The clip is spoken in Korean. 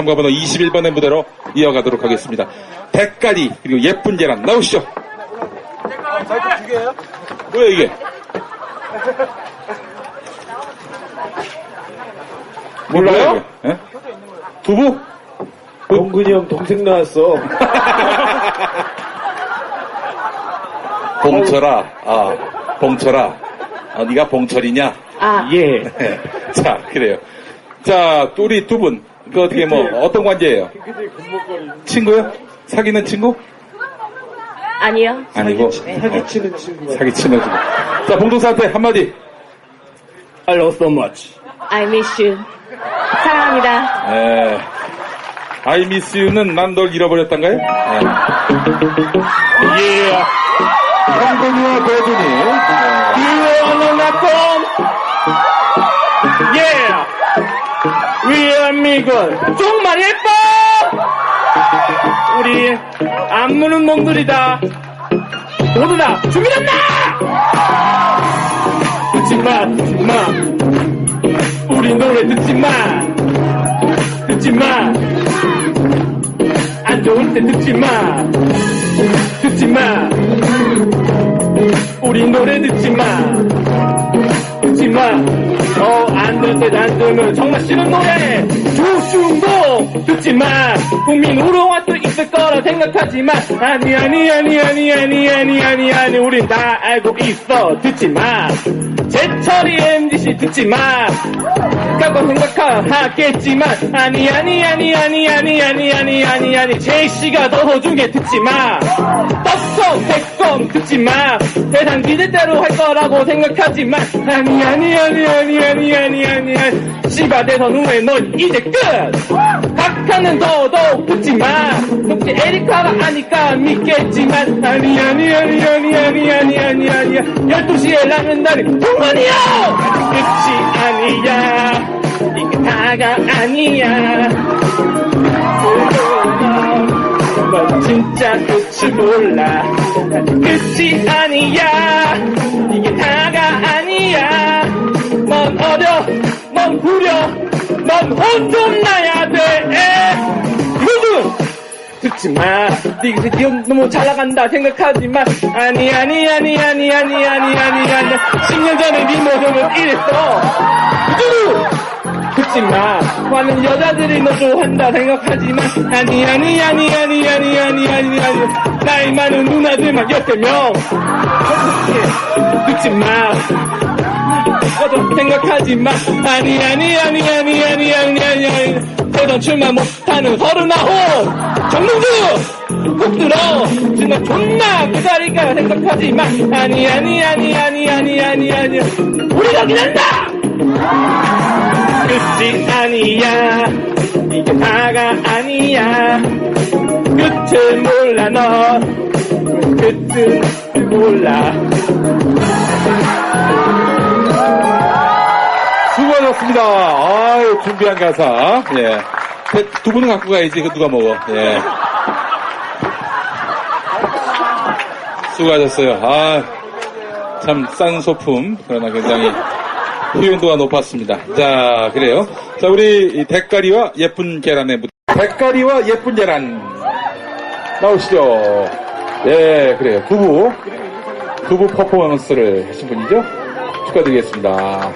참가번호 21번의 무대로 이어가도록 하겠습니다. 대가리 그리고 예쁜 계란 나오시죠. 마이크 두 개예요? 뭐야 이게? 몰라요? 예? 두부? 동근이 형 동생 나왔어. 봉철아, 아, 봉철아. 아, 네가 봉철이냐? 아, 예. 자, 그래요. 자, 또 우리 두 분, 그 어떻게 뭐, 어떤 관계예요? 친구요? 사귀는 친구? 아니요. 아니고, 사기치는 친구가. 사귀치는 친구. 자, 봉동사한테 한마디. I love so much. I miss you. 사랑합니다. 예. I miss you는 난 널 잃어버렸단가요? 예. 예. 한근이와 배준이. You wanna not come? Yeah. We are 미군. 정말 예뻐! 우리 안 무는 놈들이다. 모두 다 준비됐나? 듣지 마, 듣지 마. 우리 노래 듣지 마. 듣지 마. 안 좋을 때 듣지 마. 듣지 마. 우리 노래 듣지 마. 듣지 마. 어, 안들 때, 안 들으면 정말 싫은 노래. 조중동 듣지 마. 국민 우롱할 수 있을 거라 생각하지만 아니 아니 아니 아니 아니 아니 아니 아니 우린 다 알고 있어. 듣지 마. 제철이 MDC 듣지 마. 까고 생각하겠지만 아니 아니 아니 아니 아니 아니 아니 아니 아니 제이씨가 더 소중해 듣지 마. 떡성 백성 하지 마. 세상 기대대로 할 거라고 생각하지 마. 아니, 아니, 아니, 아니, 아니, 아니, 아니, 아니. 씨가 대선 후에 넌 이제 끝! 각하는 더더욱 붙지 마. 혹시 에리카가 아니까 믿겠지만. 아니, 아니, 아니, 아니, 아니, 아니, 아니, 아니야. 12시에 라면 나는 동원이야! 끝이 아니야. 이게 다가 아니야. 넌 진짜 끝이 몰라 끝이 아니야. 이게 다가 아니야. 넌 어려, 넌 구려, 넌혼좀 나야 돼. 누구? 듣지 마. 네가 드디어 너무 잘 나간다 생각하지만 아니 아니 아니 아니 아니 아니 아니 아니 10년 전에 네 모습은 이랬어. 누구? 듣지 마. 많은 여자들이 너 좋아한다 생각하지만 아니 아니 아니 아니 아니 아니 아니 아니 나이 많은 누나들만 여태 명. 듣지 마. 어도 생각하지만 아니 아니 아니 아니 아니 아니 아니 아니 대전 출마 못하는 서른아홉 정몽주 꼭 들어 정말 존나 기다릴까 생각하지만 아니 아니 아니 아니 아니 아니 아니 우리가 기다린다 끝이 아니야 이게 다가 아니야 끝을 몰라 너 끝을 몰라 수고하셨습니다. 아유, 준비한 가사. 예. 대- 두 분은 갖고 가야지. 그 누가 먹어. 예. 수고하셨어요. 아, 참 싼 소품. 그러나 굉장히 효용도가 높았습니다. 자, 그래요. 자, 우리 이 대가리와 예쁜 계란의 무대. 대가리와 예쁜 계란. 나오시죠. 예, 그래요. 두부. 두부 퍼포먼스를 하신 분이죠. 축하드리겠습니다.